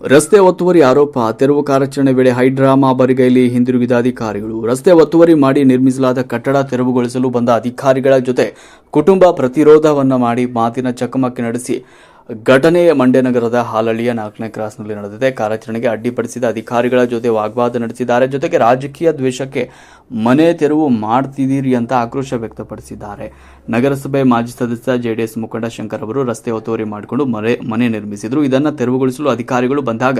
ರಸ್ತೆ ಒತ್ತುವರಿ ಆರೋಪ, ತೆರವು ಕಾರ್ಯಾಚರಣೆ ವೇಳೆ ಹೈಡ್ರಾಮಾ ಬರಿಗೈಲಿ ಹಿಂದಿರುಗಿದ ಅಧಿಕಾರಿಗಳು ರಸ್ತೆ ಒತ್ತುವರಿ ಮಾಡಿ ನಿರ್ಮಿಸಲಾದ ಕಟ್ಟಡ ತೆರವುಗೊಳಿಸಲು ಬಂದ ಅಧಿಕಾರಿಗಳ ಜೊತೆ ಕುಟುಂಬ ಪ್ರತಿರೋಧವನ್ನು ಮಾಡಿ ಮಾತಿನ ಚಕಮಕಿ ನಡೆಸಿ ಘಟನೆ ಮಂಡ್ಯ ನಗರದ ಹಾಲಳ್ಳಿಯ ನಾಲ್ಕನೇ ಕ್ರಾಸ್ನಲ್ಲಿ ನಡೆದಿದೆ. ಕಾರ್ಯಾಚರಣೆಗೆ ಅಡ್ಡಿಪಡಿಸಿದ ಅಧಿಕಾರಿಗಳ ಜೊತೆ ವಾಗ್ವಾದ ನಡೆಸಿದ್ದಾರೆ. ಜೊತೆಗೆ ರಾಜಕೀಯ ದ್ವೇಷಕ್ಕೆ ಮನೆ ತೆರವು ಮಾಡ್ತಿದ್ದೀರಿ ಅಂತ ಆಕ್ರೋಶ ವ್ಯಕ್ತಪಡಿಸಿದ್ದಾರೆ. ನಗರಸಭೆ ಮಾಜಿ ಸದಸ್ಯ ಜೆಡಿಎಸ್ ಮುಖಂಡ ಶಂಕರ್ ಅವರು ರಸ್ತೆ ಒತ್ತುವರಿ ಮಾಡಿಕೊಂಡು ಮನೆ ಮನೆ ನಿರ್ಮಿಸಿದ್ರು. ಇದನ್ನು ತೆರವುಗೊಳಿಸಲು ಅಧಿಕಾರಿಗಳು ಬಂದಾಗ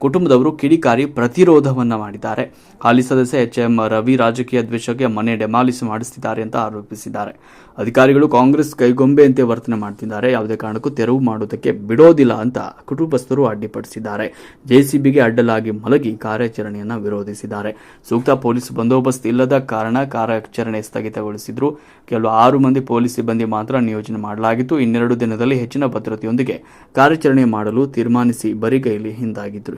ಕುಟುಂಬದವರು ಕಿಡಿಕಾರಿ ಪ್ರತಿರೋಧವನ್ನ ಮಾಡಿದ್ದಾರೆ. ಹಾಲಿ ಸದಸ್ಯ ಎಚ್ ಎಂ ರವಿ ರಾಜಕೀಯ ದ್ವೇಷಕ್ಕೆ ಮನೆ ಡೆಮಾಲಿಸ್ ಮಾಡಿಸುತ್ತಿದ್ದಾರೆ ಅಂತ ಆರೋಪಿಸಿದ್ದಾರೆ. ಅಧಿಕಾರಿಗಳು ಕಾಂಗ್ರೆಸ್ ಕೈಗೊಂಬೆಯಂತೆ ವರ್ತನೆ ಮಾಡ್ತಿದ್ದಾರೆ. ಯಾವುದೇ ಕಾರಣಕ್ಕೂ ತೆರವು ಮಾಡುವುದಕ್ಕೆ ಬಿಡೋದಿಲ್ಲ ಅಂತ ಕುಟುಂಬಸ್ಥರು ಅಡ್ಡಿಪಡಿಸಿದ್ದಾರೆ. ಜೆಸಿಬಿಗೆ ಅಡ್ಡಲಾಗಿ ಮಲಗಿ ಕಾರ್ಯಾಚರಣೆಯನ್ನು ವಿರೋಧಿಸಿದ್ದಾರೆ. ಸೂಕ್ತ ಪೊಲೀಸ್ ಬಂದೋಬಸ್ತ್ ಇಲ್ಲದ ಕಾರಣ ಕಾರ್ಯಾಚರಣೆ ಸ್ಥಗಿತಗೊಳಿಸಿದ್ರು. ಕೆಲವು ಆರು ಮಂದಿ ಪೊಲೀಸ್ ಸಿಬ್ಬಂದಿ ಮಾತ್ರ ನಿಯೋಜನೆ ಮಾಡಲಾಗಿತ್ತು. ಇನ್ನೆರಡು ದಿನದಲ್ಲಿ ಹೆಚ್ಚಿನ ಭದ್ರತೆಯೊಂದಿಗೆ ಕಾರ್ಯಾಚರಣೆ ಮಾಡಲು ತೀರ್ಮಾನಿಸಿ ಬರಿಗೈಲಿ ಹಿಂದಾಗಿದ್ರು.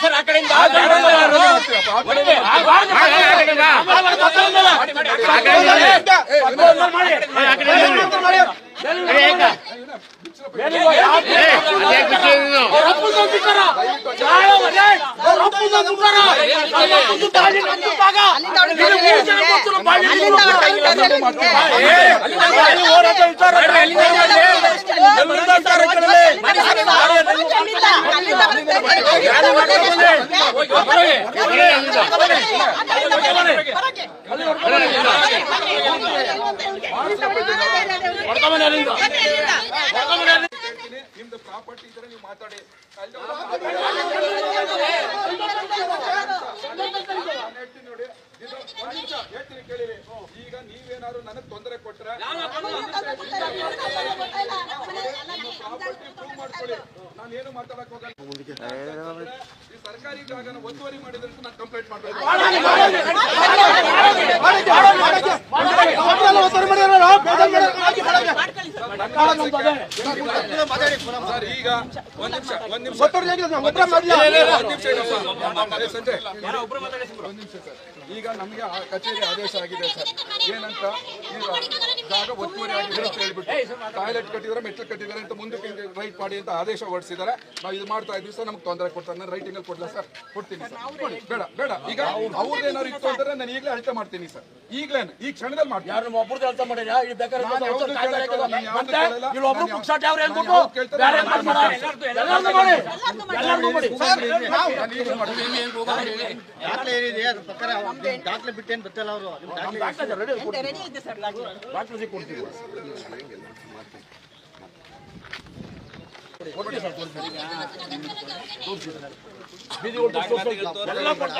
ಸರ್ ಆ ಕಡೆಯಿಂದ ನಿಮ್ದು ಪ್ರಾಪರ್ಟಿ ಇದ್ರೆ ನೀವು ಮಾತಾಡಿ. ಹೇಳ್ತೀನಿ ನೋಡಿ ಹೇಳ್ತೀನಿ ಕೇಳಿರಿ. ಈಗ ನೀವೇನಾದ್ರು ನನಗೆ ತೊಂದರೆ ಕೊಟ್ರೆ ಪ್ರಾಪರ್ಟಿ ಪ್ರೂವ್ ಮಾಡ್ಕೊಳ್ಳಿ. ನಾನು ಏನು ಮಾತಾಡಕ್ ಹೋಗಲ್ಲ. ಈ ಸರ್ಕಾರಿ ಜಾಗನ ಒತ್ತುವರಿ ಮಾಡಿದ್ರೆ ನಾನು ಕಂಪ್ಲೇಂಟ್ ಮಾಡ್ಬೇಕು. ಸರ್ ಈಗ ಒಂದ್ ನಿಮಿಷ ಒಂದ್ ನಿಮಿಷ. ಒಂದ್ ನಿಮಿಷ ಇರಪ್ಪ. ಅದೇ ಸಂಜಯ್ ಒಂದ್ ನಿಮಿಷ ಸರ್ ಈಗ ನಮಗೆ ಆ ಕಚೇರಿ ಆದೇಶ ಆಗಿದೆ ಸರ್. ಏನಂತ? ಈಗ ಜಾಗ ಒತ್ತುವರಿ ಆಗಿದೆ ಅಂತ ಹೇಳ್ಬಿಟ್ಟು ಟಾಯ್ಲೆಟ್ ಕಟ್ಟಿದ್ರೆ ಮೆಟ್ಲು ಕಟ್ಟಿದ್ದಾರೆ ಅಂತ ಮುಂದಕ್ಕೆ ರೈಟ್ ಮಾಡಿ ಅಂತ ಆದೇಶ ಹೊರಡಿಸಿದ್ದಾರೆ ನಾವು ಇದು ಮಾಡ್ತಾ ಇದ್ದೀವಿ ಸರ್ ನಮ್ಗೆ ತೊಂದರೆ ಕೊಡ್ತಾರೆ ನಾನು ರೈಟಿಂಗ್ ಅಲ್ಲಿ ಕೊಡ್ಲಾ ಸರ್ ಕೊಡ್ತೀನಿ ಸರ್ ಕೊಡಿ ಬೇಡ ಬೇಡ ಈಗ ಅವ್ರದ್ದೇನಾದ್ರು ಇತ್ತು ಅಂದ್ರೆ ನಾನು ಈಗಲೇ ಅಳತೆ ಮಾಡ್ತೀನಿ ಸರ್ ಈಗಲೇ ಈ ಕ್ಷಣದಲ್ಲಿ ಮಾಡ್ತೀನಿ ಬರ್ತಲ್ಲ ಕೆಲಸ ಇಲ್ಲಿ ಬೇಕಾದ್ರೆ ಮತ್ತೆ ಇಲ್ಲಿ ಒಬ್ರು ಹೇಳ್ಬಿಟ್ಟು ಬೇರೆ ಮಾಡಿ ಮಾಡಿ ದಾಖಲೆ ಏನಿದೆ ಅದ್ರ ಪ್ರಕಾರ ನಿಮ್ ದಾಖಲೆ ಬಿಟ್ಟೇನ್ ಗೊತ್ತಿಲ್ಲ ಅವರು ದಾಖಲೆ ಕೊಡ್ತೀವಿ.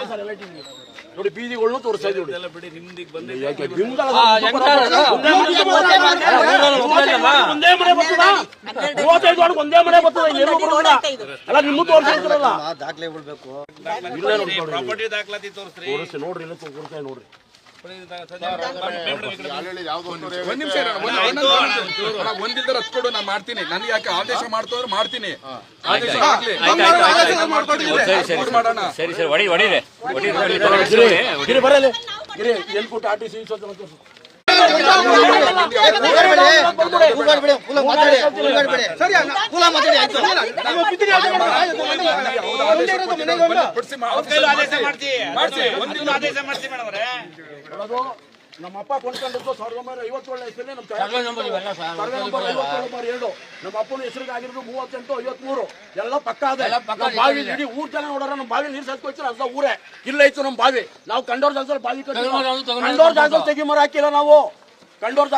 ಸರ್ ಎಲ್ಲ ಟೀಮ್ಗೆ. ನೋಡಿ ಬೀದಿಗಳನ್ನು ತೋರಿಸ್ತಾ ಇದ್ದೀವಿ ಒಂದೇ ಒಂದೇ ಮನೆ ಬರ್ತದ? ಮೂವತ್ತೈದು ಒಂದೇ ಮನೆ ಬರ್ತದ? ಎಲ್ಲ ನಿಮ್ಮ ಬೇಕು ಇಲ್ಲೇ ನೋಡಿ ತೋರಿಸಿ ನೋಡ್ರಿ ಇಲ್ಲ ತೋರಿಸ್ತಾ ನೋಡ್ರಿ. ಒಂದ್ ನಿಮಿಷ ಒಂದಿಲ್ದಾರ ಒಂದ್- ಒಂದೊಂದು ಅಣ್ಣ, ಒಂದಿಲ್ದರ ಹತ್ತು ಕೊಡು ನಾನು ಮಾಡ್ತೀನಿ. ನನಗೆ ಯಾಕೆ ಆದೇಶ ಮಾಡ್ತೋದ್ರೆ ಮಾಡ್ತೀನಿ. ಮಾಡೋಣ. ಸರಿ ಸರಿ ಹೊಡಿ ಹೊಡಿ. ಗಿರಿ ಬರಲಿ. ಗಿರಿ ಎಲ್ಲಿ ಕೊಟ್ಟು ಆರ್ ಟಿ ಸಿ ನಮ್ಮ ಅಪ್ಪ ಕೊಂಡ್ಕೊಂಡದ್ದು ಸಾವಿರದ ಒಂಬೈನೂರ ಐವತ್ತೇಳನೇ ಇಸ್ವಿಯಲ್ಲಿ ನಮ್ಮ ಸರ್ವೆ ನಂಬರ್ ಐವತ್ತೇಳು ಬಾರ್ ಎರಡು ನಮ್ಮ ಅಪ್ಪನ ಹೆಸರಿಗೆ ಆಗಿರೋದು ಮೂವತ್ತೆಂಟು ಐವತ್ಮೂರು ಎಲ್ಲ ಪಕ್ಕ ಅದೇ ಬಾವಿ ಇಡೀ ಊರ್ ಜನ ನೋಡೋರ ನಮ್ಮ ಬಾವಿ ನೀರು ಸತ್ಕೊಚ್ಚಿರ ಅರ್ಧ ಊರೇ ಇಲ್ಲ ಇತ್ತು ನಮ್ಮ ಬಾವಿ ನಾವು ಕಂಡೋರ್ ಜಾಗದಲ್ಲಿ ಬಾವಿ. ಕಂಡೋರ್ ಜಾಗದಲ್ಲಿ ತೆಗಿ ಮರ ಹಾಕಿಲ್ಲ ನಾವು ಕಂಡೋರ್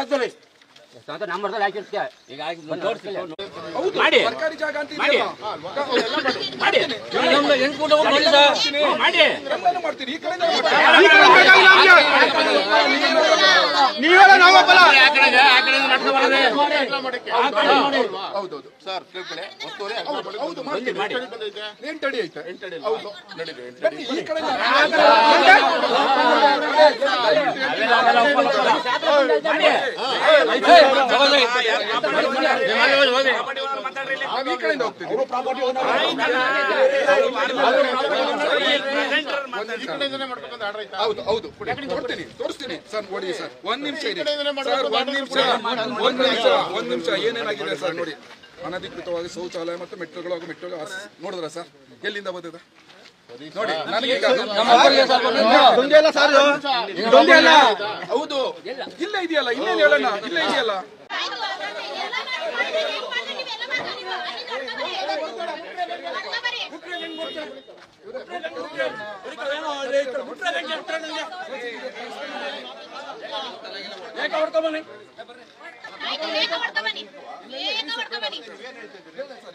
ಈಗ ಮಾಡಿ. ಸರ್ಕಾರಿ ಜಾಗ ಅಂತ. ಮಾಡಿ. ಮಾಡಿ. ಮಾಡ್ತೀನಿ. ಈ ಕಡೆ ಆ ಕಡೆಗೆ, ಆ ಹೌದೌದು ಸರ್ ಹೌದು ಮಾಡ್ತೀನಿ ಎಂಟು ಅಡಿ ಐತೆ ಹೌದು ಈ ಕಡೆ ಈ ಕಡೆಯಿಂದ ಹೋಗ್ತೀವಿ ಹೌದು ಹೌದು. ಕೊಡ್ತೀನಿ ತೋರಿಸ್ತೀನಿ ಸರ್ ನೋಡಿ ಸರ್ ಒಂದ್ ನಿಮಿಷ ಇರಿ. ಸರ್ ಒಂದ್ ನಿಮಿಷ ಒಂದ್ ನಿಮಿಷ ಒಂದ್ ನಿಮಿಷ ಏನೇನಾಗಿದೆ ಸರ್ ನೋಡಿ. ಅನಧಿಕೃತವಾಗಿ ಶೌಚಾಲಯ ಮತ್ತು ಮೆಟ್ರೋಗಳು ಹಾಗೂ ಮೆಟ್ರೋ ನೋಡಿದ್ರ ಸರ್? ಎಲ್ಲಿಂದ ಬಂದಿದೆ? ನೋಡಿ ನನಗೆ ಹೌದು. ಇಲ್ಲ ಇದೆಯಲ್ಲ ಇನ್ನೇನು ಹೇಳೋಣ? ಇಲ್ಲ ಇದೆಯಲ್ಲ. ಸರ್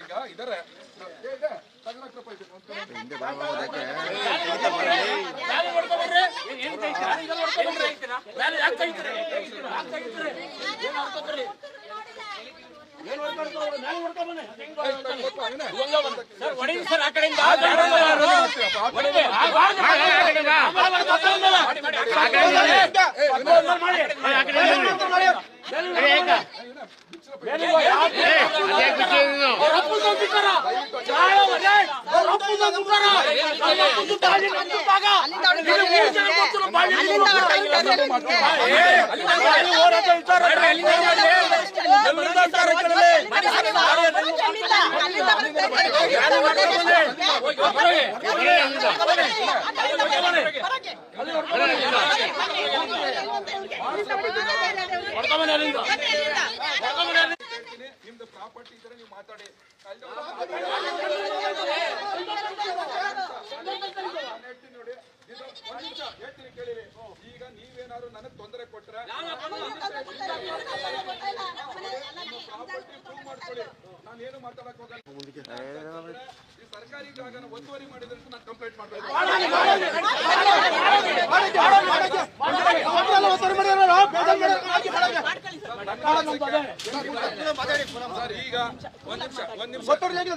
ಈಗ ಇದರ ಹೊಡಿ ಸರ್ ನಿಮ್ದು ಪ್ರಾಪರ್ಟಿ ಇದ್ರೆ ನೀವು ಮಾತಾಡಿ ನೋಡಿ ಇದು ಒಂದ್ ನಿಮಿಷ ಹೇಳ್ತೀನಿ ಕೇಳಿರಿ ಈಗ ನೀವೇನಾದ್ರು ನನಗ್ ತೊಂದರೆ ಕೊಟ್ಟರೆ ಪ್ರಾಪರ್ಟಿ ಪ್ರೂವ್ ಮಾಡ್ಕೊಳ್ಳಿ. ನಾನು ಏನು ಮಾತಾಡಕ್ ಹೋಗಲ್ಲ ಈ ಸರ್ಕಾರಿ ಜಾಗನ ಒತ್ತುವರಿ ಮಾಡಿದ್ರೆ ನಾನು ಕಂಪ್ಲೇಂಟ್ ಮಾಡ್ಬೇಕು ಸರ್ ಈಗ ಒಂದ್ ನಿಮಿಷ ಒಂದ್ ನಿಮಿಷ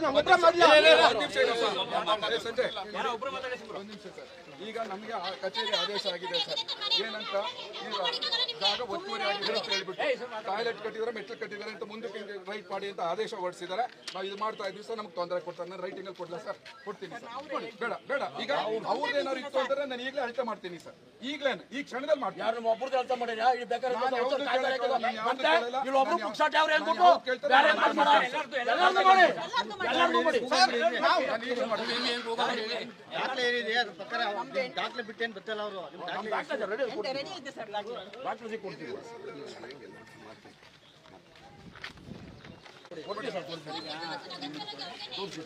ಒಂದ್ ನಿಮಿಷ ಇರಿ ಸರ್. ಏ, ಸಂಜಯ್ ಒಂದ್ ನಿಮಿಷ ಸರ್ ಈಗ ನಮಗೆ ಆ ಕಚೇರಿ ಆದೇಶ ಆಗಿದೆ ಸರ್ ಏನಂತ ಈಗ ಜಾಗ ಒತ್ತುವರಿ ಆಗಿದೆ ಅಂತ ಹೇಳ್ಬಿಟ್ಟು ಟಾಯ್ಲೆಟ್ ಕಟ್ಟಿದ್ದಾರೆ ಮೆಟ್ಲು ಕಟ್ಟಿದ್ದಾರೆ ಅಂತ ಮುಂದಕ್ಕೆ ರೈಟ್ ಮಾಡಿ ಅಂತ ಆದೇಶ ಹೊರಡಿಸಿದ್ದಾರೆ. ನಾವು ಇದು ಮಾಡ್ತಾ ಇದ್ವಿ ಸರ್ ನಮ್ಗೆ ತೊಂದರೆ ಕೊಡ್ತಾರೆ. ನಾನು ರೈಟಿಂಗ್ ಅಲ್ಲಿ ಕೊಡ್ಲಾ ಸರ್. ಕೊಡ್ತೀನಿ ಸರ್. ಕೊಡಿ. ಬೇಡ ಬೇಡ. ಈಗ ಅವ್ರದ್ದೇನಾದ್ರು ಇತ್ತು ಅಂದ್ರೆ ನಾನು ಈಗಲೇ ಅಳತೆ ಮಾಡ್ತೀನಿ ಸರ್. ಈಗಲೇ ಈ ಕ್ಷಣದಲ್ಲಿ ಮಾಡ್ತೀನಿ. ಯಾರು ಮಾಡಿದ್ಯಾ? ಇಲ್ಲಿ ದಾಖಲೆ ಏನಿದೆ ಅದ್ರ ಪ್ರಕಾರ ದಾಖಲೆ ಬಿಟ್ಟೇನ್ ಬರ್ತಿಲ್ಲ ಅವರು? ದಾಖಲೆ ಡಾಕ್ಟರ್ಸಿಗೆ ಕೊಡ್ತೀವಿ ಕೊಡ್ತೀವಿ ಸರ್, ತೋರಿಸಿ.